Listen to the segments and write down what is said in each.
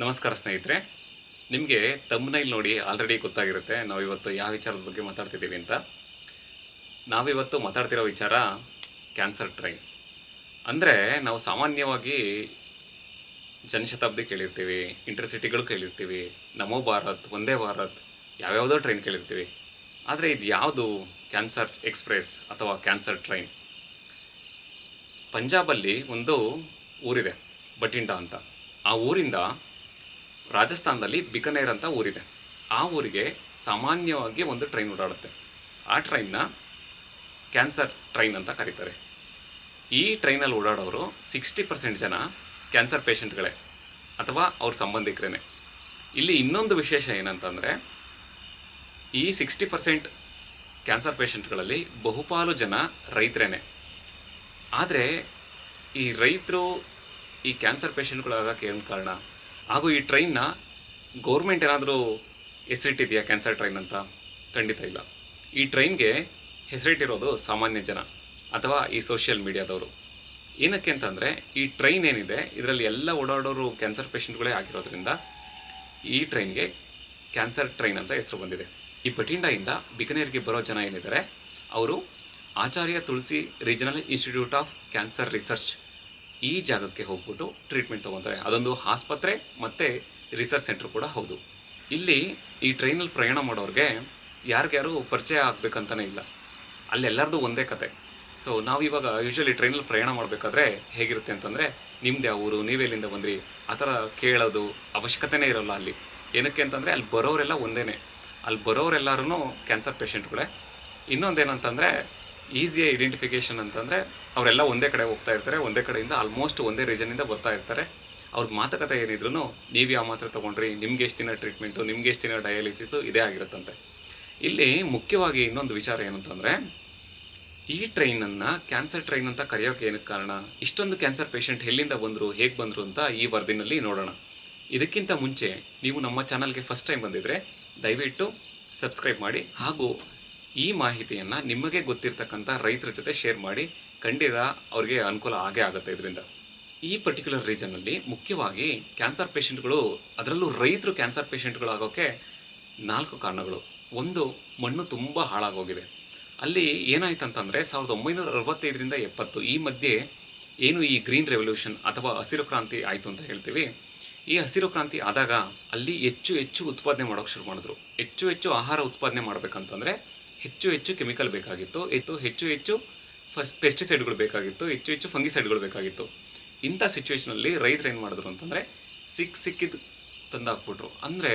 ನಮಸ್ಕಾರ ಸ್ನೇಹಿತರೆ. ನಿಮಗೆ ತಮ್ಮನೈಲ್ ನೋಡಿ ಆಲ್ರೆಡಿ ಗೊತ್ತಾಗಿರುತ್ತೆ ನಾವು ಇವತ್ತು ಯಾವ ವಿಚಾರದ ಬಗ್ಗೆ ಮಾತಾಡ್ತಿದ್ದೀವಿ ಅಂತ. ನಾವಿವತ್ತು ಮಾತಾಡ್ತಿರೋ ವಿಚಾರ ಕ್ಯಾನ್ಸರ್ ಟ್ರೈನ್ ಅಂದರೆ ನಾವು ಸಾಮಾನ್ಯವಾಗಿ ಜನಶತಾಬ್ದಿ ಕೇಳಿರ್ತೀವಿ ಇಂಟರ್ಸಿಟಿಗಳು ಕೇಳಿರ್ತೀವಿ, ನಮೋ ಭಾರತ್ ಒಂದೇ ಭಾರತ್, ಯಾವ್ಯಾವುದೋ ಟ್ರೈನ್ ಕೇಳಿರ್ತೀವಿ. ಆದರೆ ಇದು ಯಾವುದು ಕ್ಯಾನ್ಸರ್ ಎಕ್ಸ್ಪ್ರೆಸ್ ಅಥವಾ ಕ್ಯಾನ್ಸರ್ ಟ್ರೈನ್ ಪಂಜಾಬಲ್ಲಿ ಒಂದು ಊರಿದೆ ಬಟಿಂಡಾ ಅಂತ. ಆ ಊರಿಂದ ರಾಜಸ್ಥಾನದಲ್ಲಿ ಬಿಕನೇರ್ ಅಂತ ಊರಿದೆ. ಆ ಊರಿಗೆ ಸಾಮಾನ್ಯವಾಗಿ ಒಂದು ಟ್ರೈನ್ ಓಡಾಡುತ್ತೆ. ಆ ಟ್ರೈನ್ನ ಕ್ಯಾನ್ಸರ್ ಟ್ರೈನ್ ಅಂತ ಕರೀತಾರೆ. ಈ ಟ್ರೈನಲ್ಲಿ ಓಡಾಡೋರು ಸಿಕ್ಸ್ಟಿ ಪರ್ಸೆಂಟ್ ಜನ ಕ್ಯಾನ್ಸರ್ ಪೇಷಂಟ್ಗಳೇ ಅಥವಾ ಅವ್ರ ಸಂಬಂಧಿಕರೇ ಇಲ್ಲಿ ಇನ್ನೊಂದು ವಿಶೇಷ ಏನಂತಂದರೆ, ಈ ಸಿಕ್ಸ್ಟಿ ಪರ್ಸೆಂಟ್ ಕ್ಯಾನ್ಸರ್ ಪೇಷಂಟ್ಗಳಲ್ಲಿ ಬಹುಪಾಲು ಜನ ರೈತರೇ ಆದರೆ ಈ ರೈತರು ಈ ಕ್ಯಾನ್ಸರ್ ಪೇಷಂಟ್ಗಳಾಗಕ್ಕೆ ಏನು ಕಾರಣ? ಹಾಗೂ ಈ ಟ್ರೈನ್ನ ಗೌರ್ಮೆಂಟ್ ಏನಾದರೂ ಹೆಸರಿಟ್ಟಿದೆಯಾ ಕ್ಯಾನ್ಸರ್ ಟ್ರೈನ್ ಅಂತ? ಖಂಡಿತ ಇಲ್ಲ. ಈ ಟ್ರೈನ್ಗೆ ಹೆಸರಿಟ್ಟಿರೋದು ಸಾಮಾನ್ಯ ಜನ ಅಥವಾ ಈ ಸೋಷಿಯಲ್ ಮೀಡಿಯಾದವರು. ಏನಕ್ಕೆ ಅಂತಂದರೆ, ಈ ಟ್ರೈನ್ ಏನಿದೆ, ಇದರಲ್ಲಿ ಎಲ್ಲ ಓಡಾಡೋರು ಕ್ಯಾನ್ಸರ್ ಪೇಷಂಟ್ಗಳೇ ಆಗಿರೋದ್ರಿಂದ ಈ ಟ್ರೈನ್ಗೆ ಕ್ಯಾನ್ಸರ್ ಟ್ರೈನ್ ಅಂತ ಹೆಸರು ಬಂದಿದೆ. ಈ ಬಠಿಂಡಾಯಿಂದ ಬಿಕನೇರ್ಗೆ ಬರೋ ಜನ ಏನಿದ್ದಾರೆ, ಅವರು Acharya Tulsi regional institute of cancer research ಈ ಜಾಗಕ್ಕೆ ಹೋಗ್ಬಿಟ್ಟು ಟ್ರೀಟ್ಮೆಂಟ್ ತೊಗೊತಾರೆ. ಅದೊಂದು ಆಸ್ಪತ್ರೆ ಮತ್ತು ರಿಸರ್ಚ್ ಸೆಂಟ್ರ್ ಕೂಡ ಹೌದು. ಇಲ್ಲಿ ಈ ಟ್ರೈನಲ್ಲಿ ಪ್ರಯಾಣ ಮಾಡೋರಿಗೆ ಯಾರಿಗ್ಯಾರು ಪರಿಚಯ ಆಗಬೇಕಂತಲೇ ಇಲ್ಲ. ಅಲ್ಲೆಲ್ಲರದು ಒಂದೇ ಕತೆ. ಸೊ ನಾವು ಇವಾಗ ಯೂಶ್ವಲಿ ಟ್ರೈನಲ್ಲಿ ಪ್ರಯಾಣ ಮಾಡಬೇಕಾದ್ರೆ ಹೇಗಿರುತ್ತೆ ಅಂತಂದರೆ, ನಿಮ್ದು ಯಾವ ಊರು? ನೀವೆಲ್ಲಿಂದ ಬಂದ್ರಿ? ಆ ಥರ ಕೇಳೋದು ಅವಶ್ಯಕತೆನೇ ಇರೋಲ್ಲ ಅಲ್ಲಿ. ಏನಕ್ಕೆ ಅಂತಂದರೆ, ಅಲ್ಲಿ ಬರೋರೆಲ್ಲ ಒಂದೇ ಅಲ್ಲಿ ಬರೋರೆಲ್ಲರೂ ಕ್ಯಾನ್ಸರ್ ಪೇಷಂಟ್ಗಳೇ ಇನ್ನೊಂದೇನಂತಂದರೆ ಈಸಿಯ ಐಡೆಂಟಿಫಿಕೇಷನ್ ಅಂತಂದರೆ ಅವರೆಲ್ಲ ಒಂದೇ ಕಡೆ ಹೋಗ್ತಾ ಇರ್ತಾರೆ, ಒಂದೇ ಕಡೆಯಿಂದ ಆಲ್ಮೋಸ್ಟ್ ಒಂದೇ ರೀಜನಿಂದ ಬರ್ತಾ ಇರ್ತಾರೆ. ಅವ್ರ ಮಾತುಕತೆ ಏನಿದ್ರು ನೀವು ಯಾವ ಮಾತ್ರ ತೊಗೊಂಡ್ರಿ, ನಿಮ್ಗೆ ಎಷ್ಟು ದಿನ ಟ್ರೀಟ್ಮೆಂಟು ನಿಮ್ಗೆ ಎಷ್ಟು ದಿನ ಡಯಾಲಿಸಿಸು ಇದೇ ಆಗಿರುತ್ತಂತೆ. ಇಲ್ಲಿ ಮುಖ್ಯವಾಗಿ ಇನ್ನೊಂದು ವಿಚಾರ ಏನಂತಂದರೆ ಈ ಟ್ರೈನನ್ನು ಕ್ಯಾನ್ಸರ್ ಟ್ರೈನ್ ಅಂತ ಕರೆಯೋಕೆ ಏನಕ್ಕೆ ಕಾರಣ? ಇಷ್ಟೊಂದು ಕ್ಯಾನ್ಸರ್ ಪೇಷಂಟ್ ಎಲ್ಲಿಂದ ಬಂದರು, ಹೇಗೆ ಬಂದರು ಅಂತ ಈ ವರದಿನಲ್ಲಿ ನೋಡೋಣ. ಇದಕ್ಕಿಂತ ಮುಂಚೆ ನೀವು ನಮ್ಮ ಚಾನಲ್ಗೆ ಫಸ್ಟ್ ಟೈಮ್ ಬಂದಿದ್ದರೆ ದಯವಿಟ್ಟು ಸಬ್ಸ್ಕ್ರೈಬ್ ಮಾಡಿ ಹಾಗೂ ಈ ಮಾಹಿತಿಯನ್ನು ನಿಮಗೆ ಗೊತ್ತಿರತಕ್ಕಂಥ ರೈತರ ಜೊತೆ ಶೇರ್ ಮಾಡಿ ಖಂಡಿತ ಅವ್ರಿಗೆ ಅನುಕೂಲ ಆಗೇ ಆಗುತ್ತೆ ಇದರಿಂದ. ಈ ಪರ್ಟಿಕ್ಯುಲರ್ ರೀಜನಲ್ಲಿ ಮುಖ್ಯವಾಗಿ ಕ್ಯಾನ್ಸರ್ ಪೇಷೆಂಟ್ಗಳು ಅದರಲ್ಲೂ ರೈತರು ಕ್ಯಾನ್ಸರ್ ಪೇಷೆಂಟ್ಗಳಾಗೋಕ್ಕೆ ನಾಲ್ಕು ಕಾರಣಗಳು. ಒಂದು, ಮಣ್ಣು ತುಂಬ ಹಾಳಾಗೋಗಿದೆ. ಅಲ್ಲಿ ಏನಾಯ್ತು ಅಂತಂದರೆ ಸಾವಿರದ ಒಂಬೈನೂರ ಅರವತ್ತೈದರಿಂದ ಎಪ್ಪತ್ತು ಈ ಮಧ್ಯೆ ಏನು ಈ ಗ್ರೀನ್ ರೆವಲ್ಯೂಷನ್ ಅಥವಾ ಹಸಿರು ಕ್ರಾಂತಿ ಆಯಿತು ಅಂತ ಹೇಳ್ತೀವಿ. ಈ ಹಸಿರು ಕ್ರಾಂತಿ ಆದಾಗ ಅಲ್ಲಿ ಹೆಚ್ಚು ಹೆಚ್ಚು ಉತ್ಪಾದನೆ ಮಾಡೋಕೆ ಶುರು ಮಾಡಿದ್ರು. ಹೆಚ್ಚು ಹೆಚ್ಚು ಆಹಾರ ಉತ್ಪಾದನೆ ಮಾಡಬೇಕಂತಂದರೆ ಹೆಚ್ಚು ಹೆಚ್ಚು ಕೆಮಿಕಲ್ ಬೇಕಾಗಿತ್ತು. ಹೆಚ್ಚು ಹೆಚ್ಚು ಹೆಚ್ಚು ಫಸ್ಟ್ ಪೆಸ್ಟಿಸೈಡ್ಗಳು ಬೇಕಾಗಿತ್ತು, ಹೆಚ್ಚು ಹೆಚ್ಚು ಫಂಗಿಸೈಡ್ಗಳು ಬೇಕಾಗಿತ್ತು. ಇಂಥ ಸಿಚುವೇಷನಲ್ಲಿ ರೈತರು ಏನು ಮಾಡಿದ್ರು ಅಂತಂದರೆ ಸಿಕ್ಕ ಸಿಕ್ಕಿದ್ದು ತಂದು ಹಾಕ್ಬಿಟ್ರು ಅಂದರೆ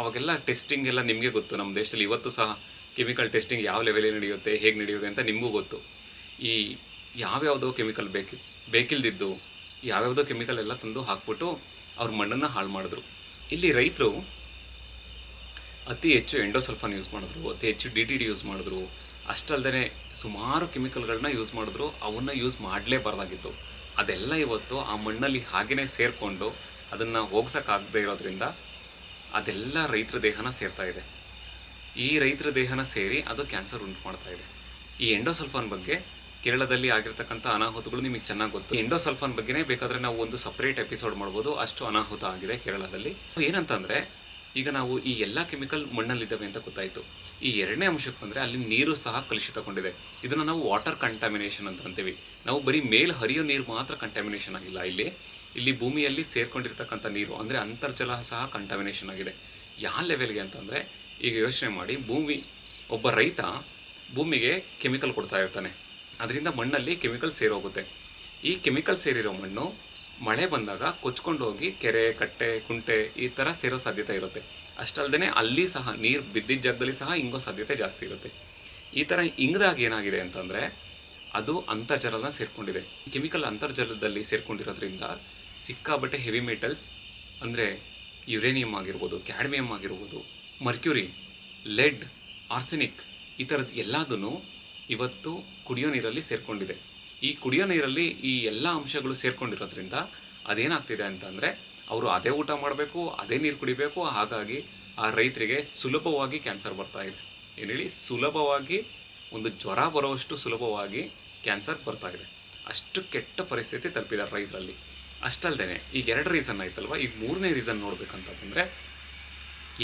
ಅವಾಗೆಲ್ಲ ಟೆಸ್ಟಿಂಗ್ ಎಲ್ಲ ನಿಮಗೆ ಗೊತ್ತು. ನಮ್ಮ ದೇಶದಲ್ಲಿ ಇವತ್ತು ಸಹ ಕೆಮಿಕಲ್ ಟೆಸ್ಟಿಂಗ್ ಯಾವ ಲೆವೆಲಲ್ಲಿ ನಡೆಯುತ್ತೆ, ಹೇಗೆ ನಡೆಯುತ್ತೆ ಅಂತ ನಿಮಗೂ ಗೊತ್ತು. ಈ ಯಾವ್ಯಾವುದೋ ಕೆಮಿಕಲ್ ಬೇಕಿ, ಬೇಕಿಲ್ದಿದ್ದು ಯಾವ್ಯಾವುದೋ ಕೆಮಿಕಲ್ ಎಲ್ಲ ತಂದು ಹಾಕ್ಬಿಟ್ಟು ಅವ್ರ ಮಣ್ಣನ್ನು ಹಾಳು ಮಾಡಿದ್ರು. ಇಲ್ಲಿ ರೈತರು ಅತಿ ಹೆಚ್ಚು ಎಂಡೋಸಲ್ಫಾನ್ ಯೂಸ್ ಮಾಡಿದ್ರು, ಅತಿ ಹೆಚ್ಚು ಡಿ ಟಿ ಡಿ ಯೂಸ್ ಮಾಡಿದ್ರು. ಅಷ್ಟಲ್ದೇ ಸುಮಾರು ಕೆಮಿಕಲ್ಗಳನ್ನ ಯೂಸ್ ಮಾಡಿದ್ರು, ಅವನ್ನ ಯೂಸ್ ಮಾಡಲೇಬಾರ್ದಾಗಿತ್ತು. ಅದೆಲ್ಲ ಇವತ್ತು ಆ ಮಣ್ಣಲ್ಲಿ ಹಾಗೆಯೇ ಸೇರಿಕೊಂಡು ಅದನ್ನು ಹೋಗ್ಸೋಕ್ಕಾಗದೇ ಇರೋದ್ರಿಂದ ಅದೆಲ್ಲ ರೈತರ ದೇಹನ ಸೇರ್ತಾ ಇದೆ. ಈ ರೈತರ ದೇಹನ ಸೇರಿ ಅದು ಕ್ಯಾನ್ಸರ್ ಉಂಟು ಮಾಡ್ತಾ ಇದೆ. ಈ ಎಂಡೋಸಲ್ಫಾನ್ ಬಗ್ಗೆ ಕೇರಳದಲ್ಲಿ ಆಗಿರ್ತಕ್ಕಂಥ ಅನಾಹುತಗಳು ನಿಮಗೆ ಚೆನ್ನಾಗಿ ಗೊತ್ತು. ಎಂಡೋಸಲ್ಫಾನ್ ಬಗ್ಗೆನೇ ಬೇಕಾದರೆ ನಾವು ಒಂದು ಸಪ್ರೇಟ್ ಎಪಿಸೋಡ್ ಮಾಡ್ಬೋದು. ಅಷ್ಟು ಅನಾಹುತ ಆಗಿದೆ ಕೇರಳದಲ್ಲಿ. ಏನಂತಂದರೆ ಈಗ ನಾವು ಈ ಎಲ್ಲ ಕೆಮಿಕಲ್ ಮಣ್ಣಲ್ಲಿದ್ದಾವೆ ಅಂತ ಗೊತ್ತಾಯಿತು. ಈ ಎರಡನೇ ಅಂಶಕ್ಕೆ ಬಂದರೆ ಅಲ್ಲಿ ನೀರು ಸಹ ಕಲುಷಿತಗೊಂಡಿದೆ. ಇದನ್ನು ನಾವು ವಾಟರ್ ಕಂಟಾಮಿನೇಷನ್ ಅಂತ ಅಂತೀವಿ. ನಾವು ಬರೀ ಮೇಲೆ ಹರಿಯೋ ನೀರು ಮಾತ್ರ ಕಂಟಾಮಿನೇಷನ್ ಆಗಿಲ್ಲ. ಇಲ್ಲಿ ಇಲ್ಲಿ ಭೂಮಿಯಲ್ಲಿ ಸೇರ್ಕೊಂಡಿರ್ತಕ್ಕಂಥ ನೀರು ಅಂದರೆ ಅಂತರ್ಜಲ ಸಹ ಕಂಟಾಮಿನೇಷನ್ ಆಗಿದೆ. ಯಾವ ಲೆವೆಲ್ಗೆ ಅಂತಂದರೆ, ಈಗ ಯೋಚನೆ ಮಾಡಿ, ಭೂಮಿ, ಒಬ್ಬ ರೈತ ಭೂಮಿಗೆ ಕೆಮಿಕಲ್ ಕೊಡ್ತಾ ಇರ್ತಾನೆ. ಅದರಿಂದ ಮಣ್ಣಲ್ಲಿ ಕೆಮಿಕಲ್ ಸೇರೋಗುತ್ತೆ. ಈ ಕೆಮಿಕಲ್ ಸೇರಿರೋ ಮಣ್ಣು ಮಳೆ ಬಂದಾಗ ಕೊಚ್ಕೊಂಡು ಹೋಗಿ ಕೆರೆ, ಕಟ್ಟೆ, ಕುಂಟೆ ಈ ಥರ ಸೇರೋ ಸಾಧ್ಯತೆ ಇರುತ್ತೆ. ಅಷ್ಟಲ್ದೇ ಅಲ್ಲಿ ಸಹ ನೀರು ಬಿದ್ದಿದ್ದ ಜಾಗದಲ್ಲಿ ಸಹ ಇಂಗೋ ಸಾಧ್ಯತೆ ಜಾಸ್ತಿ ಇರುತ್ತೆ. ಈ ಥರ ಹಿಂಗದಾಗ ಏನಾಗಿದೆ ಅಂತಂದರೆ ಅದು ಅಂತರ್ಜಲನ ಸೇರಿಕೊಂಡಿದೆ. ಕೆಮಿಕಲ್ ಅಂತರ್ಜಲದಲ್ಲಿ ಸೇರಿಕೊಂಡಿರೋದ್ರಿಂದ ಸಿಕ್ಕಾಬಟ್ಟೆ ಹೆವಿ ಮೆಟಲ್ಸ್ ಅಂದರೆ ಯುರೇನಿಯಂ ಆಗಿರ್ಬೋದು ಕ್ಯಾಡ್ಮಿಯಂ ಆಗಿರ್ಬೋದು ಮರ್ಕ್ಯೂರಿ ಲೆಡ್ ಆರ್ಸೆನಿಕ್ ಈ ಥರದ್ದು ಎಲ್ಲದೂ ಇವತ್ತು ಕುಡಿಯೋ ನೀರಲ್ಲಿ ಸೇರಿಕೊಂಡಿದೆ. ಈ ಕುಡಿಯೋ ನೀರಲ್ಲಿ ಈ ಎಲ್ಲ ಅಂಶಗಳು ಸೇರ್ಕೊಂಡಿರೋದ್ರಿಂದ ಅದೇನಾಗ್ತಿದೆ ಅಂತಂದರೆ ಅವರು ಅದೇ ಊಟ ಮಾಡಬೇಕು, ಅದೇ ನೀರು ಕುಡಿಬೇಕು, ಹಾಗಾಗಿ ಆ ರೈತರಿಗೆ ಸುಲಭವಾಗಿ ಕ್ಯಾನ್ಸರ್ ಬರ್ತಾ ಇದೆ. ಏನು ಹೇಳಿ? ಸುಲಭವಾಗಿ, ಒಂದು ಜ್ವರ ಬರೋವಷ್ಟು ಸುಲಭವಾಗಿ ಕ್ಯಾನ್ಸರ್ ಬರ್ತಾ ಇದೆ. ಅಷ್ಟು ಕೆಟ್ಟ ಪರಿಸ್ಥಿತಿ ತಲುಪಿದ್ದಾರೆ ರೈತರಲ್ಲಿ. ಅಷ್ಟಲ್ದೇನೆ, ಈಗ ಎರಡು ರೀಸನ್ ಆಯ್ತಲ್ವ? ಈಗ ಮೂರನೇ ರೀಸನ್ ನೋಡ್ಬೇಕಂತಂದರೆ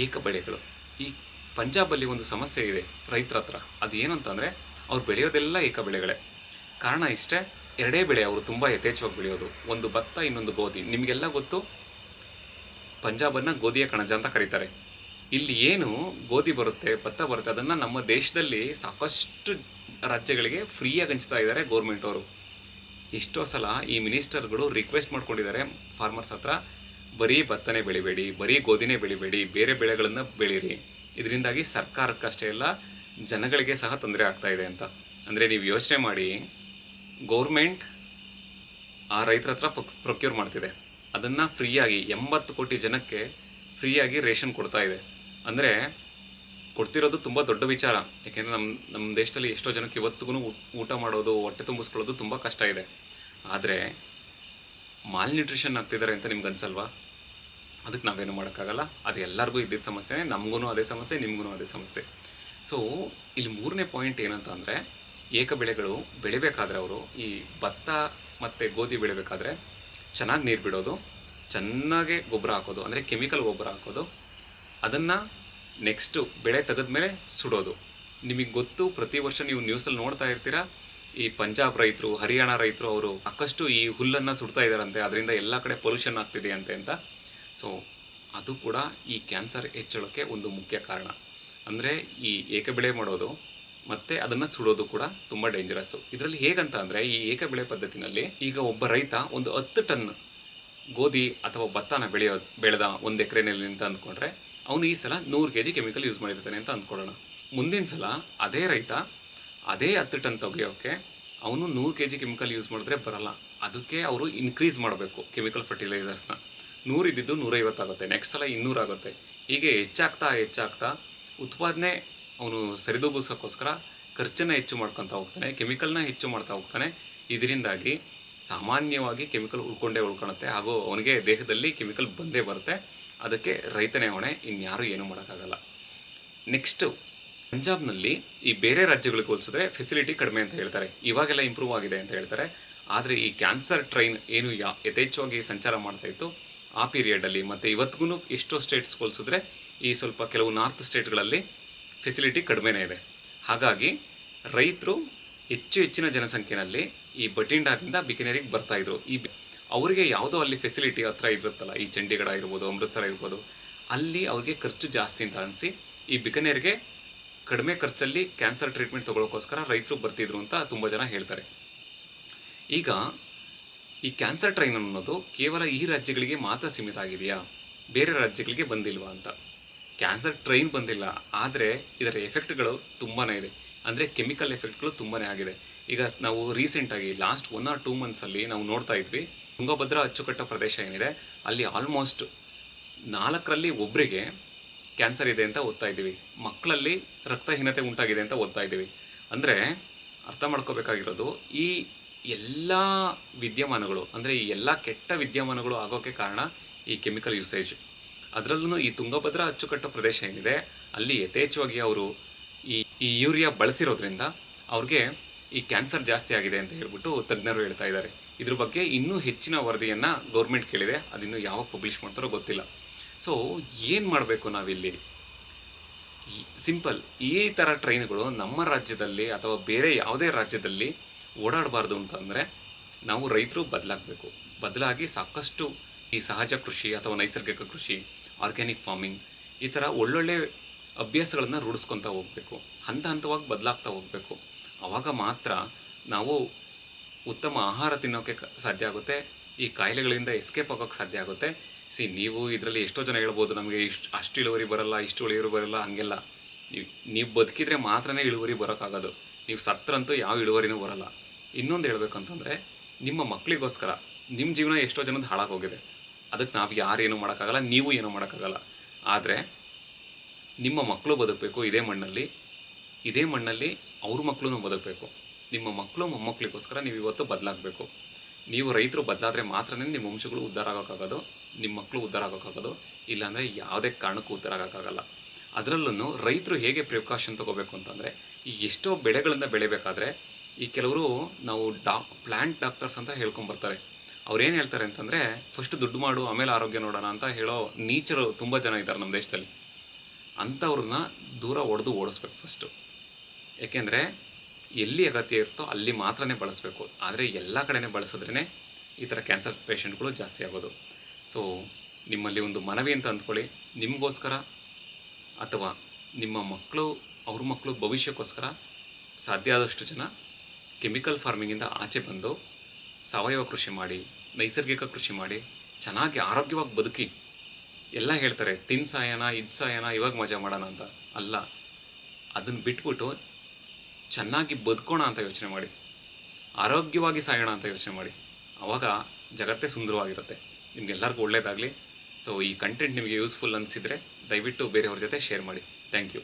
ಏಕ ಬೆಳೆಗಳು ಈ ಪಂಜಾಬಲ್ಲಿ ಒಂದು ಸಮಸ್ಯೆ ಇದೆ ರೈತರ ಹತ್ರ. ಅದು ಏನಂತಂದರೆ ಅವ್ರು ಬೆಳೆಯೋದೆಲ್ಲ ಏಕ ಬೆಳೆಗಳೇ ಕಾರಣ ಇಷ್ಟೇ, ಎರಡೇ ಬೆಳೆ ಅವರು ತುಂಬ ಯಥೇಚ್ಛವಾಗಿ ಬೆಳೆಯೋದು. ಒಂದು ಭತ್ತ, ಇನ್ನೊಂದು ಗೋಧಿ. ನಿಮಗೆಲ್ಲ ಗೊತ್ತು? ಪಂಜಾಬನ್ನು ಗೋಧಿಯ ಕಣಜ ಅಂತ ಕರೀತಾರೆ. ಇಲ್ಲಿ ಏನು ಗೋಧಿ ಬರುತ್ತೆ, ಭತ್ತ ಬರುತ್ತೆ, ಅದನ್ನು ನಮ್ಮ ದೇಶದಲ್ಲಿ ಸಾಕಷ್ಟು ರಾಜ್ಯಗಳಿಗೆ ಫ್ರೀಯಾಗಿ ಹಂಚ್ತಾ ಇದ್ದಾರೆ ಗೌರ್ಮೆಂಟ್ ಅವರು. ಎಷ್ಟೋ ಸಲ ಈ ಮಿನಿಸ್ಟರ್ಗಳು ರಿಕ್ವೆಸ್ಟ್ ಮಾಡ್ಕೊಂಡಿದ್ದಾರೆ ಫಾರ್ಮರ್ಸ್ ಹತ್ರ, ಬರೀ ಭತ್ತನೇ ಬೆಳಿಬೇಡಿ, ಬರೀ ಗೋಧಿನೇ ಬೆಳಿಬೇಡಿ, ಬೇರೆ ಬೆಳೆಗಳನ್ನು ಬೆಳೀರಿ. ಇದರಿಂದಾಗಿ ಸರ್ಕಾರಕ್ಕಷ್ಟೇ ಎಲ್ಲ ಜನಗಳಿಗೆ ಸಹ ತೊಂದರೆ ಆಗ್ತಾ ಇದೆ ಅಂತ. ಅಂದರೆ ನೀವು ಯೋಚನೆ ಮಾಡಿ ಗೌರ್ಮೆಂಟ್ ಆ ರೈತರ ಹತ್ರ ಪ್ರೊಕ್ಯೂರ್ ಮಾಡ್ತಿದೆ. ಅದನ್ನು ಫ್ರೀಯಾಗಿ ಎಂಬತ್ತು ಕೋಟಿ ಜನಕ್ಕೆ ಫ್ರೀಯಾಗಿ ರೇಷನ್ ಕೊಡ್ತಾ ಇದೆ. ಅಂದರೆ ಕೊಡ್ತಿರೋದು ತುಂಬ ದೊಡ್ಡ ವಿಚಾರ. ಯಾಕೆಂದರೆ ನಮ್ಮ ನಮ್ಮ ದೇಶದಲ್ಲಿ ಎಷ್ಟೋ ಜನಕ್ಕೆ ಇವತ್ತಿಗೂ ಊಟ ಮಾಡೋದು, ಹೊಟ್ಟೆ ತುಂಬಿಸ್ಕೊಳ್ಳೋದು ತುಂಬ ಕಷ್ಟ ಇದೆ. ಆದರೆ ಮಾಲ್ ನ್ಯೂಟ್ರಿಷನ್ ಆಗ್ತಿದ್ದಾರೆ ಅಂತ ನಿಮ್ಗೆ ಅನ್ಸಲ್ವಾ? ಅದಕ್ಕೆ ನಾವೇನು ಮಾಡೋಕ್ಕಾಗಲ್ಲ. ಅದು ಎಲ್ಲರಿಗೂ ಇದ್ದಿದ್ದ ಸಮಸ್ಯೆ ನಮಗೂ ಅದೇ ಸಮಸ್ಯೆ ನಿಮಗೂ ಅದೇ ಸಮಸ್ಯೆ. ಸೊ ಇಲ್ಲಿ ಮೂರನೇ ಪಾಯಿಂಟ್ ಏನಂತ ಅಂದರೆ ಏಕ ಬೆಳೆಗಳು ಬೆಳಿಬೇಕಾದ್ರೆ ಅವರು ಈ ಭತ್ತ ಮತ್ತು ಗೋಧಿ ಬೆಳಿಬೇಕಾದ್ರೆ ಚೆನ್ನಾಗಿ ನೀರು ಬಿಡೋದು, ಚೆನ್ನಾಗೆ ಗೊಬ್ಬರ ಹಾಕೋದು, ಅಂದರೆ ಕೆಮಿಕಲ್ ಗೊಬ್ಬರ ಹಾಕೋದು, ಅದನ್ನು ನೆಕ್ಸ್ಟು ಬೆಳೆ ತೆಗೆದ್ಮೇಲೆ ಸುಡೋದು. ನಿಮಗೆ ಗೊತ್ತು, ಪ್ರತಿ ವರ್ಷ ನೀವು ನ್ಯೂಸಲ್ಲಿ ನೋಡ್ತಾ ಇರ್ತೀರಾ, ಈ ಪಂಜಾಬ್ ರೈತರು, ಹರಿಯಾಣ ರೈತರು ಅವರು ಸಾಕಷ್ಟು ಈ ಹುಲ್ಲನ್ನು ಸುಡ್ತಾ ಇದ್ದಾರಂತೆ ಅದರಿಂದ ಎಲ್ಲ ಕಡೆ ಪೊಲ್ಯೂಷನ್ ಆಗ್ತಿದೆ ಅಂತೆ ಅಂತ. ಸೊ ಅದು ಕೂಡ ಈ ಕ್ಯಾನ್ಸರ್ ಹೆಚ್ಚಳಕ್ಕೆ ಒಂದು ಮುಖ್ಯ ಕಾರಣ. ಅಂದರೆ ಈ ಏಕಬೆಳೆ ಮಾಡೋದು ಮತ್ತು ಅದನ್ನು ಸುಡೋದು ಕೂಡ ತುಂಬ ಡೇಂಜರಸ್ಸು ಇದರಲ್ಲಿ ಹೇಗಂತ ಅಂದರೆ ಈ ಏಕಬೆಳೆ ಪದ್ಧತಿನಲ್ಲಿ ಈಗ ಒಬ್ಬ ರೈತ ಒಂದು ಹತ್ತು ಟನ್ ಗೋಧಿ ಅಥವಾ ಭತ್ತನ ಬೆಳೆಯೋ, ಬೆಳೆದ ಒಂದು ಎಕರೆನಲ್ಲಿ ಅಂತ ಅಂದ್ಕೊಂಡ್ರೆ ಅವನು ಈ ಸಲ ನೂರು ಕೆ ಜಿ ಕೆಮಿಕಲ್ ಯೂಸ್ ಮಾಡಿರ್ತಾನೆ ಅಂತ ಅಂದ್ಕೊಳ್ಳೋಣ. ಮುಂದಿನ ಸಲ ಅದೇ ರೈತ ಅದೇ ಹತ್ತು ಟನ್ ತೆಗಿಯೋಕ್ಕೆ ಅವನು ನೂರು ಕೆ ಜಿ ಕೆಮಿಕಲ್ ಯೂಸ್ ಮಾಡಿದ್ರೆ ಬರಲ್ಲ. ಅದಕ್ಕೆ ಅವರು ಇನ್ಕ್ರೀಸ್ ಮಾಡಬೇಕು ಕೆಮಿಕಲ್ ಫರ್ಟಿಲೈಸರ್ಸ್ನ ನೂರು ಇದ್ದಿದ್ದು ನೂರೈವತ್ತಾಗುತ್ತೆ. ನೆಕ್ಸ್ಟ್ ಸಲ ಇನ್ನೂರಾಗುತ್ತೆ. ಹೀಗೆ ಹೆಚ್ಚಾಗ್ತಾ ಹೆಚ್ಚಾಗ್ತಾ ಉತ್ಪಾದನೆ ಅವನು ಸರಿದೂಗಿಸೋಕ್ಕೋಸ್ಕರ ಖರ್ಚನ್ನು ಹೆಚ್ಚು ಮಾಡ್ಕೊತಾ ಹೋಗ್ತಾನೆ ಕೆಮಿಕಲ್ನ ಹೆಚ್ಚು ಮಾಡ್ತಾ ಹೋಗ್ತಾನೆ. ಇದರಿಂದಾಗಿ ಸಾಮಾನ್ಯವಾಗಿ ಕೆಮಿಕಲ್ ಉಳ್ಕೊಂಡೇ ಉಳ್ಕೊಳುತ್ತೆ. ಹಾಗೂ ಅವನಿಗೆ ದೇಹದಲ್ಲಿ ಕೆಮಿಕಲ್ ಬಂದೇ ಬರುತ್ತೆ. ಅದಕ್ಕೆ ರೈತನೇ ಹೊಣೆ ಇನ್ಯಾರೂ ಏನೂ ಮಾಡೋಕ್ಕಾಗಲ್ಲ. ನೆಕ್ಸ್ಟು ಪಂಜಾಬ್ನಲ್ಲಿ ಈ ಬೇರೆ ರಾಜ್ಯಗಳಿಗೆ ಹೋಲಿಸಿದ್ರೆ ಫೆಸಿಲಿಟಿ ಕಡಿಮೆ ಅಂತ ಹೇಳ್ತಾರೆ. ಇವಾಗೆಲ್ಲ ಇಂಪ್ರೂವ್ ಆಗಿದೆ ಅಂತ ಹೇಳ್ತಾರೆ. ಆದರೆ ಈ ಕ್ಯಾನ್ಸರ್ ಟ್ರೈನ್ ಏನು ಯಾ, ಯಥೇಚ್ಛವಾಗಿ ಸಂಚಾರ ಮಾಡ್ತಾ ಇತ್ತು, ಆ ಪೀರಿಯಡಲ್ಲಿ ಮತ್ತು ಇವತ್ತಿಗೂ ಎಷ್ಟೋ ಸ್ಟೇಟ್ಸ್ ಹೋಲಿಸಿದ್ರೆ ಈ ಸ್ವಲ್ಪ ಕೆಲವು ನಾರ್ತ್ ಸ್ಟೇಟ್ಗಳಲ್ಲಿ ಫೆಸಿಲಿಟಿ ಕಡಿಮೆನೇ ಇದೆ. ಹಾಗಾಗಿ ರೈತರು ಹೆಚ್ಚು ಹೆಚ್ಚಿನ ಜನಸಂಖ್ಯೆಯಲ್ಲಿ ಈ ಬಟಿಂಡಾದಿಂದ ಬಿಕನೇರಿಗೆ ಬರ್ತಾ ಇದ್ರು. ಈ ಅವರಿಗೆ ಯಾವುದೋ ಅಲ್ಲಿ ಫೆಸಿಲಿಟಿ ಹತ್ರ ಇರುತ್ತಲ್ಲ, ಈ ಚಂಡೀಗಢ ಇರ್ಬೋದು ಅಮೃತ್ಸರ ಇರ್ಬೋದು ಅಲ್ಲಿ ಅವ್ರಿಗೆ ಖರ್ಚು ಜಾಸ್ತಿ ಅಂತ ಅನಿಸಿ ಈ ಬಿಕನೇರಿಗೆ ಕಡಿಮೆ ಖರ್ಚಲ್ಲಿ ಕ್ಯಾನ್ಸರ್ ಟ್ರೀಟ್ಮೆಂಟ್ ತಗೊಳ್ಳೋಕ್ಕೋಸ್ಕರ ರೈತರು ಬರ್ತಿದ್ರು ಅಂತ ತುಂಬ ಜನ ಹೇಳ್ತಾರೆ. ಈಗ ಈ ಕ್ಯಾನ್ಸರ್ ಟ್ರೈನ್ ಅನ್ನೋದು ಕೇವಲ ಈ ರಾಜ್ಯಗಳಿಗೆ ಮಾತ್ರ ಸೀಮಿತ ಆಗಿದೆಯಾ? ಬೇರೆ ರಾಜ್ಯಗಳಿಗೆ ಬಂದಿಲ್ವಾ ಅಂತ. ಕ್ಯಾನ್ಸರ್ ಟ್ರೈನ್ ಬಂದಿಲ್ಲ, ಆದರೆ ಇದರ ಎಫೆಕ್ಟ್ಗಳು ತುಂಬಾ ಇದೆ. ಅಂದರೆ ಕೆಮಿಕಲ್ ಎಫೆಕ್ಟ್ಗಳು ತುಂಬಾ ಆಗಿದೆ. ಈಗ ನಾವು ರೀಸೆಂಟಾಗಿ ಲಾಸ್ಟ್ ಒನ್ ಆರ್ ಟೂ ಮಂತ್ಸಲ್ಲಿ ನಾವು ನೋಡ್ತಾ ಇದ್ವಿ, ತುಂಗಭದ್ರಾ ಅಚ್ಚುಕಟ್ಟ ಪ್ರದೇಶ ಏನಿದೆ, ಅಲ್ಲಿ ಆಲ್ಮೋಸ್ಟ್ ನಾಲ್ಕರಲ್ಲಿ ಒಬ್ಬರಿಗೆ ಕ್ಯಾನ್ಸರ್ ಇದೆ ಅಂತ ಓದ್ತಾ ಇದ್ದೀವಿ. ಮಕ್ಕಳಲ್ಲಿ ರಕ್ತಹೀನತೆ ಉಂಟಾಗಿದೆ ಅಂತ ಓದ್ತಾ ಇದ್ದೀವಿ. ಅಂದರೆ ಅರ್ಥ ಮಾಡ್ಕೋಬೇಕಾಗಿರೋದು, ಈ ಎಲ್ಲ ವಿದ್ಯಮಾನಗಳು, ಅಂದರೆ ಈ ಎಲ್ಲ ಕೆಟ್ಟ ವಿದ್ಯಮಾನಗಳು ಆಗೋಕ್ಕೆ ಕಾರಣ ಈ ಕೆಮಿಕಲ್ ಯೂಸೇಜ್ ಅದರಲ್ಲೂ ಈ ತುಂಗಭದ್ರಾ ಅಚ್ಚುಕಟ್ಟು ಪ್ರದೇಶ ಏನಿದೆ, ಅಲ್ಲಿ ಯಥೇಚ್ಛವಾಗಿ ಅವರು ಈ ಈ ಯೂರಿಯಾ ಬಳಸಿರೋದ್ರಿಂದ ಅವ್ರಿಗೆ ಈ ಕ್ಯಾನ್ಸರ್ ಜಾಸ್ತಿ ಆಗಿದೆ ಅಂತ ಹೇಳ್ಬಿಟ್ಟು ತಜ್ಞರು ಹೇಳ್ತಾ ಇದ್ದಾರೆ. ಇದ್ರ ಬಗ್ಗೆ ಇನ್ನೂ ಹೆಚ್ಚಿನ ವರದಿಯನ್ನು ಗೌರ್ಮೆಂಟ್ ಕೇಳಿದೆ, ಅದಿನ್ನೂ ಯಾವಾಗ ಪಬ್ಲಿಷ್ ಮಾಡ್ತಾರೋ ಗೊತ್ತಿಲ್ಲ. ಸೊ ಏನು ಮಾಡಬೇಕು ನಾವಿಲ್ಲಿ? ಸಿಂಪಲ್, ಈ ಥರ ಟ್ರೈನ್ಗಳು ನಮ್ಮ ರಾಜ್ಯದಲ್ಲಿ ಅಥವಾ ಬೇರೆ ಯಾವುದೇ ರಾಜ್ಯದಲ್ಲಿ ಓಡಾಡಬಾರ್ದು ಅಂತಂದರೆ ನಾವು ರೈತರು ಬದಲಾಗಬೇಕು. ಬದಲಾಗಿ ಸಾಕಷ್ಟು ಈ ಸಹಜ ಕೃಷಿ ಅಥವಾ ನೈಸರ್ಗಿಕ ಕೃಷಿ ಆರ್ಗ್ಯಾನಿಕ್ ಫಾರ್ಮಿಂಗ್, ಈ ಥರ ಒಳ್ಳೊಳ್ಳೆ ಅಭ್ಯಾಸಗಳನ್ನು ರೂಢಿಸ್ಕೊತ ಹೋಗಬೇಕು, ಹಂತ ಹಂತವಾಗಿ ಬದಲಾಗ್ತಾ ಹೋಗಬೇಕು. ಆವಾಗ ಮಾತ್ರ ನಾವು ಉತ್ತಮ ಆಹಾರ ತಿನ್ನೋಕ್ಕೆ ಸಾಧ್ಯ ಆಗುತ್ತೆ, ಈ ಕಾಯಿಲೆಗಳಿಂದ ಎಸ್ಕೇಪ್ ಆಗೋಕ್ಕೆ ಸಾಧ್ಯ ಆಗುತ್ತೆ. ಸಿ ನೀವು ಇದರಲ್ಲಿ ಎಷ್ಟೋ ಜನ ಹೇಳ್ಬೋದು, ನಮಗೆ ಇಷ್ಟು, ಅಷ್ಟು ಇಳುವರಿ ಬರಲ್ಲ, ಇಷ್ಟು ಇಳುವರಿ ಬರಲ್ಲ, ಹಾಗೆಲ್ಲ. ನೀವು ನೀವು ಬದುಕಿದ್ರೆ ಮಾತ್ರನೇ ಇಳುವರಿ ಬರೋಕ್ಕಾಗೋದು. ನೀವು ಸತ್ತರಂತೂ ಯಾವ ಇಳುವರಿನೂ ಬರಲ್ಲ. ಇನ್ನೊಂದು ಹೇಳ್ಬೇಕಂತಂದರೆ, ನಿಮ್ಮ ಮಕ್ಕಳಿಗೋಸ್ಕರ ನಿಮ್ಮ ಜೀವನ ಎಷ್ಟೋ ಜನದ ಹಾಳಾಗೋಗಿದೆ ಅದಕ್ಕೆ ನಾವು ಯಾರೇನು ಮಾಡೋಕ್ಕಾಗಲ್ಲ, ನೀವು ಏನೂ ಮಾಡೋಕ್ಕಾಗಲ್ಲ. ಆದರೆ ನಿಮ್ಮ ಮಕ್ಕಳು ಬದುಕಬೇಕು ಇದೇ ಮಣ್ಣಲ್ಲಿ ಇದೇ ಮಣ್ಣಲ್ಲಿ ಅವ್ರ ಮಕ್ಕಳು ಬದುಕಬೇಕು. ನಿಮ್ಮ ಮಕ್ಕಳು ಮೊಮ್ಮಕ್ಕಳಿಗೋಸ್ಕರ ನೀವು ಇವತ್ತು ಬದಲಾಗಬೇಕು. ನೀವು ರೈತರು ಬದಲಾದರೆ ಮಾತ್ರ ನಿಮ್ಮ ವಂಶಗಳು ಉದ್ಧಾರ ಆಗೋಕ್ಕಾಗೋದು, ನಿಮ್ಮ ಮಕ್ಕಳು ಉದ್ಧಾರ ಆಗೋಕ್ಕಾಗೋದು, ಇಲ್ಲಾಂದರೆ ಯಾವುದೇ ಕಾರಣಕ್ಕೂ ಉದ್ಧಾರ ಆಗೋಕ್ಕಾಗಲ್ಲ. ಅದರಲ್ಲೂ ರೈತರು ಹೇಗೆ ಪ್ರಿಕಾಷನ್ ತಗೋಬೇಕು ಅಂತಂದರೆ, ಈ ಎಷ್ಟೋ ಬೆಳೆಗಳನ್ನು ಬೆಳಿಬೇಕಾದ್ರೆ, ಈ ಕೆಲವರು ನಾವು ಡಾ ಪ್ಲ್ಯಾಂಟ್ ಡಾಕ್ಟರ್ಸ್ ಅಂತ ಹೇಳ್ಕೊಂಬರ್ತಾರೆ. ಅವ್ರು ಏನು ಹೇಳ್ತಾರೆ ಅಂತಂದರೆ ಫಸ್ಟ್ ದುಡ್ಡು ಮಾಡು, ಆಮೇಲೆ ಆರೋಗ್ಯ ನೋಡೋಣ ಅಂತ ಹೇಳೋ ನೀಚರು ತುಂಬ ಜನ ಇದ್ದಾರೆ ನಮ್ಮ ದೇಶದಲ್ಲಿ. ಅಂಥವ್ರನ್ನ ದೂರ ಒಡೆದು ಓಡಿಸ್ಬೇಕು ಫಸ್ಟು ಏಕೆಂದರೆ ಎಲ್ಲಿ ಅಗತ್ಯ ಇರುತ್ತೋ ಅಲ್ಲಿ ಮಾತ್ರನೇ ಬಳಸಬೇಕು. ಆದರೆ ಎಲ್ಲ ಕಡೆನೇ ಬಳಸಿದ್ರೇ ಈ ಥರ ಕ್ಯಾನ್ಸರ್ ಪೇಷಂಟ್ಗಳು ಜಾಸ್ತಿ ಆಗೋದು. ಸೊ ನಿಮ್ಮಲ್ಲಿ ಒಂದು ಮನವಿ ಅಂತ ಅಂದ್ಕೊಳ್ಳಿ. ನಿಮಗೋಸ್ಕರ ಅಥವಾ ನಿಮ್ಮ ಮಕ್ಕಳು ಅವ್ರ ಮಕ್ಕಳು ಭವಿಷ್ಯಕ್ಕೋಸ್ಕರ ಸಾಧ್ಯ ಆದಷ್ಟು ಜನ ಕೆಮಿಕಲ್ ಫಾರ್ಮಿಂಗಿಂದ ಆಚೆ ಬಂದು ಸಾವಯವ ಕೃಷಿ ಮಾಡಿ ನೈಸರ್ಗಿಕ ಕೃಷಿ ಮಾಡಿ, ಚೆನ್ನಾಗಿ ಆರೋಗ್ಯವಾಗಿ ಬದುಕಿ, ಎಲ್ಲ ಹೇಳ್ತಾರೆ, ತಿನ್ ಸಾಯನ, ಇದು ಇವಾಗ ಮಜಾ ಮಾಡೋಣ ಅಂತ. ಅಲ್ಲ ಅದನ್ನು ಬಿಟ್ಬಿಟ್ಟು ಚೆನ್ನಾಗಿ ಬದುಕೋಣ ಅಂತ ಯೋಚನೆ ಮಾಡಿ, ಆರೋಗ್ಯವಾಗಿ ಸಾಯೋಣ ಅಂತ ಯೋಚನೆ ಮಾಡಿ. ಆವಾಗ ಜಗತ್ತೇ ಸುಂದರವಾಗಿರುತ್ತೆ. ನಿಮ್ಗೆಲ್ಲರಿಗೂ ಒಳ್ಳೇದಾಗಲಿ. ಸೊ ಈ ಕಂಟೆಂಟ್ ನಿಮಗೆ ಯೂಸ್ಫುಲ್ ಅನಿಸಿದರೆ ದಯವಿಟ್ಟು ಬೇರೆಯವ್ರ ಜೊತೆ ಶೇರ್ ಮಾಡಿ. Thank you